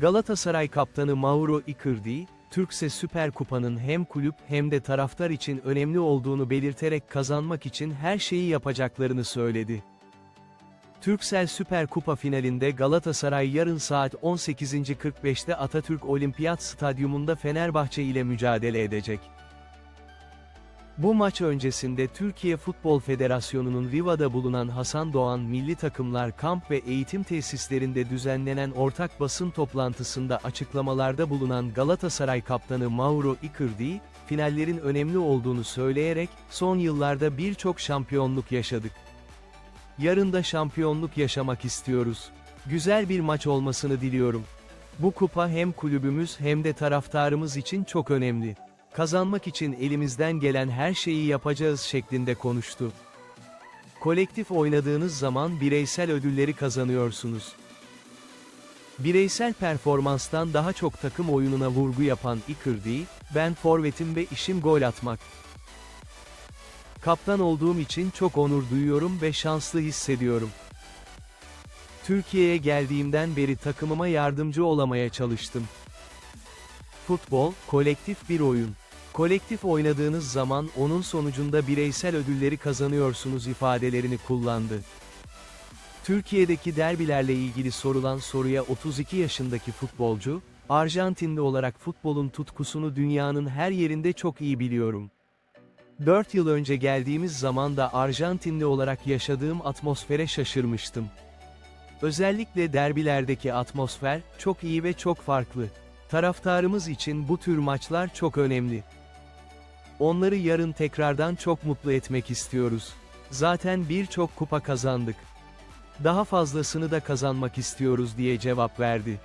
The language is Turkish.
Galatasaray kaptanı Mauro Icardi, Türkse Süper Kupa'nın hem kulüp hem de taraftar için önemli olduğunu belirterek kazanmak için her şeyi yapacaklarını söyledi. Türksel Süper Kupa finalinde Galatasaray yarın saat 18.45'te Atatürk Olimpiyat Stadyumunda Fenerbahçe ile mücadele edecek. Bu maç öncesinde Türkiye Futbol Federasyonu'nun Riva'da bulunan Hasan Doğan Milli Takımlar Kamp ve Eğitim Tesislerinde düzenlenen ortak basın toplantısında açıklamalarda bulunan Galatasaray kaptanı Mauro Icardi, finallerin önemli olduğunu söyleyerek, son yıllarda birçok şampiyonluk yaşadık. Yarın da şampiyonluk yaşamak istiyoruz. Güzel bir maç olmasını diliyorum. Bu kupa hem kulübümüz hem de taraftarımız için çok önemli. Kazanmak için elimizden gelen her şeyi yapacağız şeklinde konuştu. Kolektif oynadığınız zaman bireysel ödülleri kazanıyorsunuz. Bireysel performanstan daha çok takım oyununa vurgu yapan Icardi, ben forvetim ve işim gol atmak. Kaptan olduğum için çok onur duyuyorum ve şanslı hissediyorum. Türkiye'ye geldiğimden beri takımıma yardımcı olamaya çalıştım. Futbol, kolektif bir oyun. Kolektif oynadığınız zaman onun sonucunda bireysel ödülleri kazanıyorsunuz ifadelerini kullandı. Türkiye'deki derbilerle ilgili sorulan soruya 32 yaşındaki futbolcu, Arjantinli olarak futbolun tutkusunu dünyanın her yerinde çok iyi biliyorum. 4 yıl önce geldiğimiz zaman da Arjantinli olarak yaşadığım atmosfere şaşırmıştım. Özellikle derbilerdeki atmosfer, çok iyi ve çok farklı. Taraftarımız için bu tür maçlar çok önemli. Onları yarın tekrardan çok mutlu etmek istiyoruz. Zaten birçok kupa kazandık. Daha fazlasını da kazanmak istiyoruz diye cevap verdi.